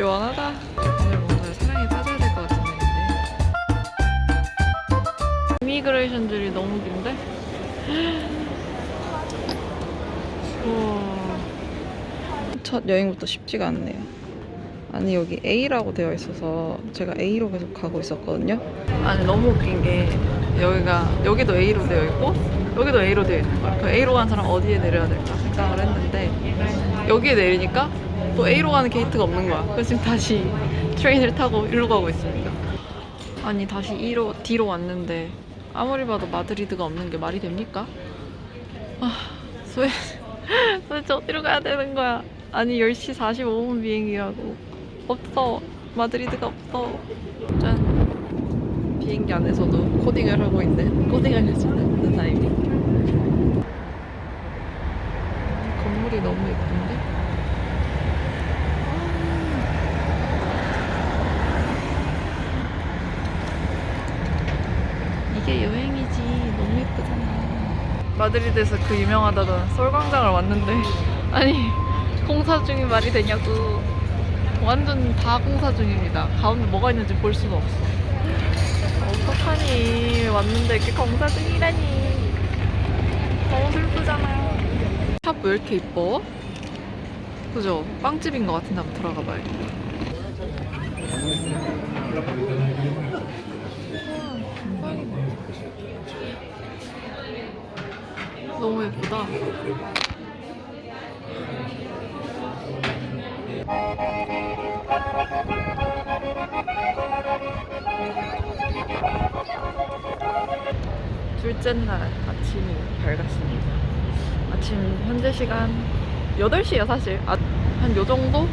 시원하다. 오늘 뭔가 사랑에 빠져야 될 것 같은 날인데. 이미그레이션들이 너무 긴데? 우와. 첫 여행부터 쉽지가 않네요. 아니 여기 A라고 되어 있어서 제가 A로 계속 가고 있었거든요. 아니 너무 웃긴 게 여기가 여기도 A로 되어 있고 여기도 A로 되어 있는 거야. 그 A로 가는 사람 어디에 내려야 될까 생각을 했는데 여기에 내리니까 또 A로 가는 게이트가 없는 거야. 그래서 지금 다시 트레인을 타고 일로 가고 있습니다. 아니 다시 E로 D로 왔는데 아무리 봐도 마드리드가 없는 게 말이 됩니까? 아 소에 도대체 어디로 가야 되는 거야? 아니 10시 45분 비행기라고 없어 마드리드가 없어 짠 비행기 안에서도 코딩을 하고 있는 코딩 알려주는 그 타이밍 건물이 너무 예쁜데? 이게 여행이지 너무 예쁘잖아 마드리드에서 그 유명하다던 솔광장을 왔는데 아니 공사 중이 말이 되냐고. 완전 다 공사 중입니다. 가운데 뭐가 있는지 볼 수가 없어. 어떡하니? 왔는데 이렇게 공사 중이라니. 너무 슬프잖아요. 샵 왜 이렇게 이뻐? 그죠? 빵집인 것 같은데 한번 들어가 봐야겠다 너무 예쁘다. 둘째 날 아침이 밝았습니다. 아침 현재 시간 8시에요 사실. 아, 한 요 정도?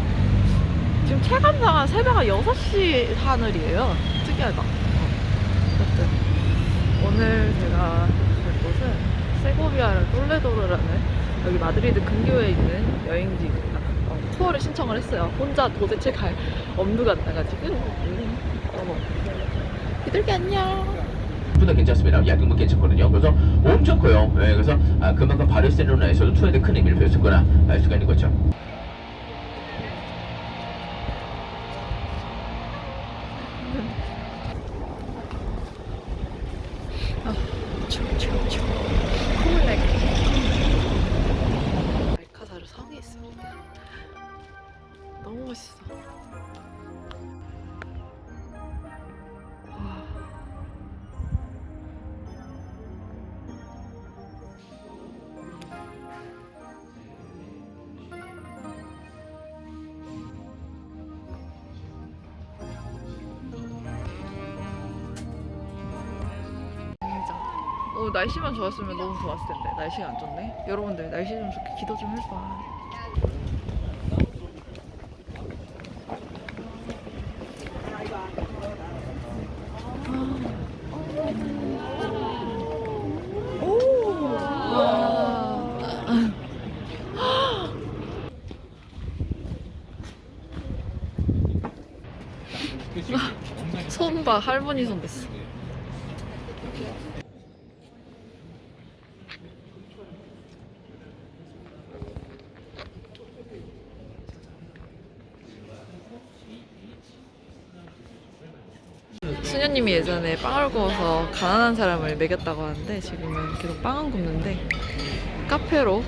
지금 체감상한 새벽 한 6시 하늘이에요. 특이하다. 어. 어쨌든 오늘 제가 세고비아를 똘레도르라는 여기 마드리드 근교에 있는 여행지입니다. 어, 투어를 신청을 했어요. 혼자 도대체 갈 엄두가 안 나가지고. 음, 어머. 비둘기 안녕. 보다 괜찮습니다. 야경도 괜찮거든요. 그래서 엄청 커요. 예, 그래서 아, 그만큼 바르셀로나에서도 투어에 큰 의미를 표했었거나 알 수가 있는 거죠. 어, 날씨만 좋았으면 너무 좋았을 텐데. 날씨가 안 좋네. 여러분들 날씨 좀 좋게 기도 좀 해봐. 손봐 할머니 손 됐어 수녀님이 예전에 빵을 구워서 가난한 사람을 먹였다고 하는데 지금은 계속 빵은 굽는데 카페로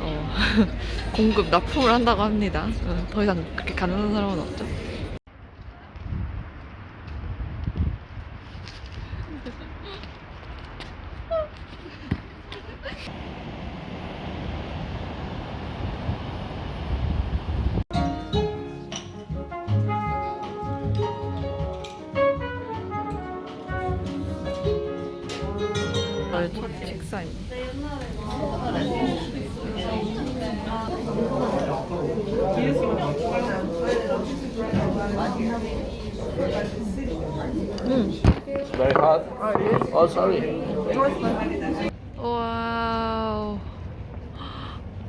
어, 공급 납품을 한다고 합니다. 어, 더 이상 그렇게 가난한 사람은 없죠. Hot. Oh, sorry. 와우.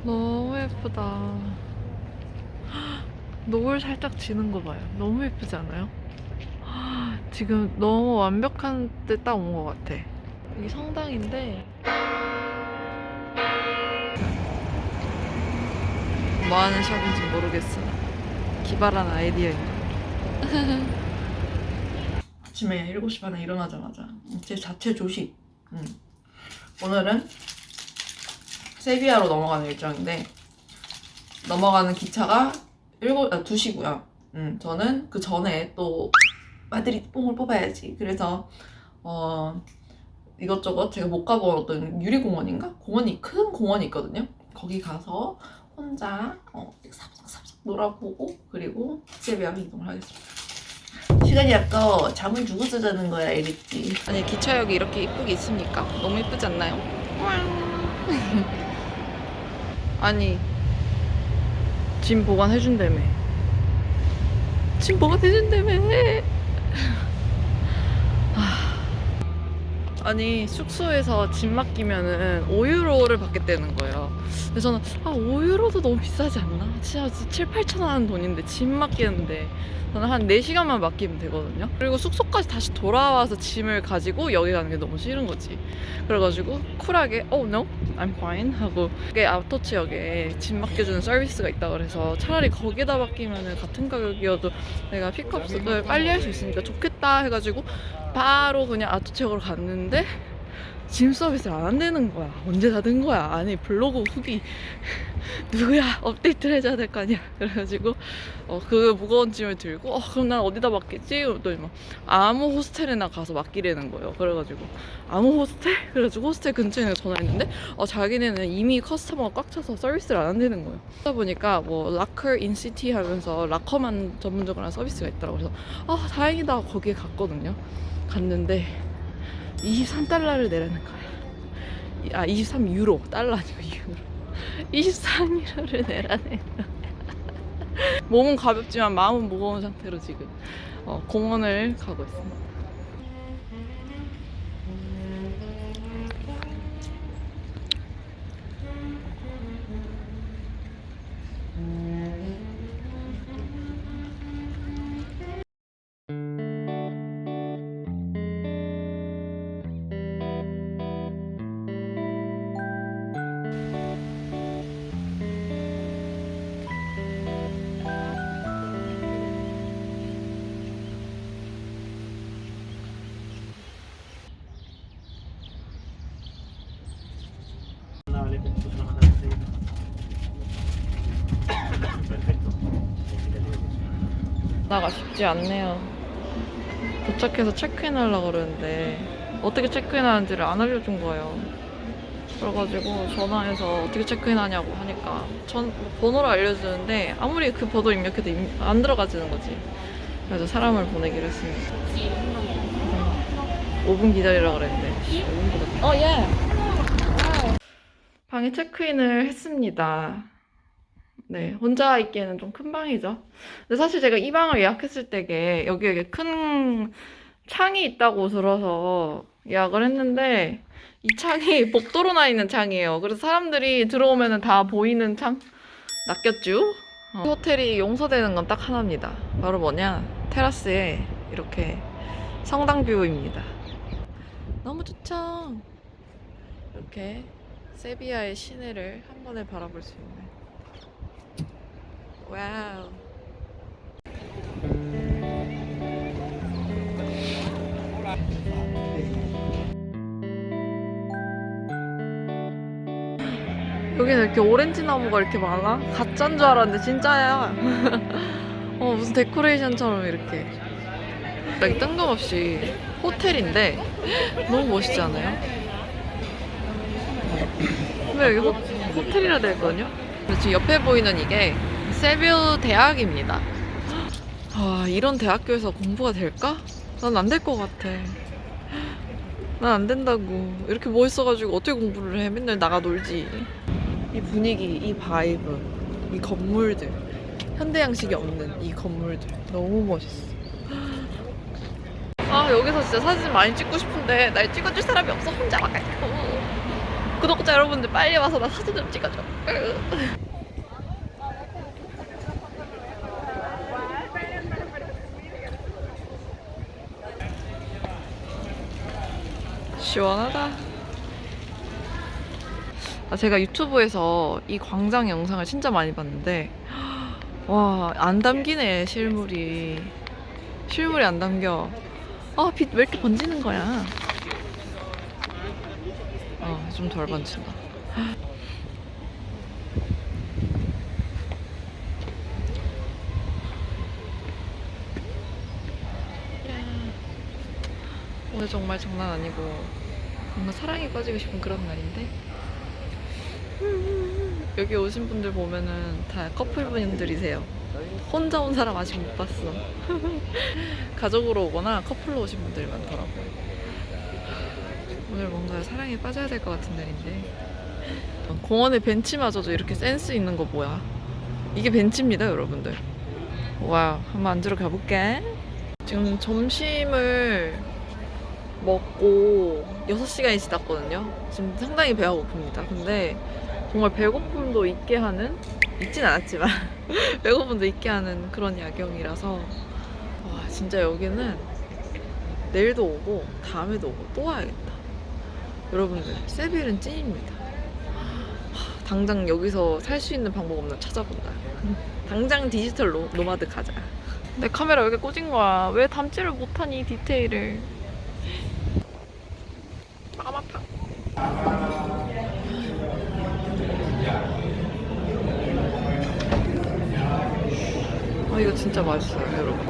너무 예쁘다. 노을 살짝 지는 거 봐요. 너무 예쁘지 않아요? 지금 너무 완벽한 때 딱 온 것 같아. 여기 성당인데. 뭐 하는 샵인지 모르겠어. 기발한 아이디어입니다. 아침에 7시 반에 일어나자마자 제 자체 조식. 음. 오늘은 세비야로 넘어가는 일정인데 넘어가는 기차가 7, 아, 2시고요. 음, 저는 그 전에 또 마드리드 뽕을 뽑아야지. 그래서 어, 이것저것 제가 못 가본 어떤 유리공원인가? 공원이 큰 공원이 있거든요. 거기 가서 혼자 어, 삽삽삽삽 놀아보고 그리고 세비야로 이동을 하겠습니다. 시간이 아까워 잠을 죽어서 자는 거야 에릭지 아니 기차역이 이렇게 이쁘게 있습니까? 너무 이쁘지 않나요? 아니 짐 보관해준다며 짐 보관해준다며 아. 아니 숙소에서 짐 맡기면은 5유로를 받겠다는 거예요 근데 저는 아 5유로도 너무 비싸지 않나? 진짜 7, 8천 원 하는 돈인데 짐 맡기는데 저는 한 4시간만 맡기면 되거든요. 그리고 숙소까지 다시 돌아와서 짐을 가지고 여기 가는 게 너무 싫은 거지. 그래가지고 쿨하게 oh no, I'm fine 하고 그게 아웃터치역에 짐 맡겨주는 서비스가 있다 그래서 차라리 거기다 맡기면 같은 가격이어도 내가 픽업을 빨리 할 수 있으니까 좋겠다 해가지고 바로 그냥 아웃터치역으로 갔는데 짐 서비스를 안 한다는 거야. 언제 다된 거야? 아니 블로그 후기 누구야 업데이트를 해줘야 될 거 아니야. 그래가지고 어, 그 무거운 짐을 들고 어, 그럼 난 어디다 맡겠지? 그랬더니 막 아무 호스텔에나 가서 맡기려는 거예요. 그래가지고 아무 호스텔? 그래가지고 호스텔 근처에 전화했는데 어, 자기네는 이미 커스터머가 꽉 차서 서비스를 안 한다는 거예요. 그러다 보니까 뭐 라커 인시티 하면서 라커만 전문적으로 하는 서비스가 있더라고 그래서 아 다행이다 하고 거기에 갔거든요. 갔는데 23달러를 내라는 거야. 이- 아 23유로 달러 아니고 유로. 23유로를 내라는 거야. 몸은 가볍지만 마음은 무거운 상태로 지금 어, 공원을 가고 있습니다. 나가 쉽지 않네요. 도착해서 체크인 하려고 그러는데 어떻게 체크인 하는지를 안 알려준 거예요. 그래가지고 전화해서 어떻게 체크인 하냐고 하니까 전 번호를 알려주는데 아무리 그 번호 입력해도 입- 안 들어가지는 거지. 그래서 사람을 보내기로 했습니다. 5분 기다리라 그랬는데 5분 어 예. 방에 체크인을 했습니다. 네, 혼자 있기에는 좀 큰 방이죠. 근데 사실 제가 이 방을 예약했을 때게 여기에 큰 창이 있다고 들어서 예약을 했는데 이 창이 복도로 나 있는 창이에요. 그래서 사람들이 들어오면 다 보이는 창? 낚였죠? 어. 호텔이 용서되는 건 딱 하나입니다. 바로 뭐냐? 테라스에 이렇게 성당 뷰입니다. 너무 좋죠? 이렇게 세비야의 시내를 한 번에 바라볼 수 있는 와우. 여기는 이렇게 오렌지 나무가 이렇게 많아? 가짜인 줄 알았는데 진짜야. 어, 무슨 데코레이션처럼 이렇게. 뜬금없이 호텔인데 너무 멋있지 않아요? 근데 여기 호, 호텔이라 되어 있거든요? 근데 지금 옆에 보이는 이게 세빌 대학입니다. 아, 이런 대학교에서 공부가 될까? 난 안 될 것 같아. 난 안 된다고. 이렇게 멋있어가지고 어떻게 공부를 해? 맨날 나가 놀지. 이 분위기, 이 바이브, 이 건물들. 현대 양식이 없는 이 건물들. 너무 멋있어. 아, 여기서 진짜 사진 많이 찍고 싶은데 날 찍어줄 사람이 없어. 혼자 와가지고. 구독자 여러분들 빨리 와서 나 사진 좀 찍어줘. 시원하다. 아, 제가 유튜브에서 이 광장 영상을 진짜 많이 봤는데 와, 안 담기네, 실물이. 실물이 안 담겨. 아, 빛 왜 이렇게 번지는 거야? 어, 좀덜 번진다. 오늘 정말 장난 아니고 뭔가 사랑에 빠지고 싶은 그런 날인데 여기 오신 분들 보면은 다 커플분들이세요. 혼자 온 사람 아직 못 봤어. 가족으로 오거나 커플로 오신 분들이 많더라고요. 오늘 뭔가 사랑에 빠져야 될 것 같은 날인데 공원에 벤치마저도 이렇게 센스 있는 거 뭐야? 이게 벤치입니다, 여러분들. 와, 한번 앉으러 가볼게. 지금 점심을 먹고 6시간이 지났거든요. 지금 상당히 배가 고픕니다. 근데 정말 배고픔도 있게 하는, 있진 않았지만, 배고픔도 있게 하는 그런 야경이라서, 와, 진짜 여기는 내일도 오고, 다음에도 오고, 또 와야겠다. 여러분들, 세빌은 찐입니다. 하, 당장 여기서 살 수 있는 방법 없나 찾아본다. 당장 디지털 노, 노마드 가자. 내 카메라 여기 꽂은 거야. 왜 담지를 못하니, 디테일을. 마음 아파. 아 이거 진짜 맛있어요 여러분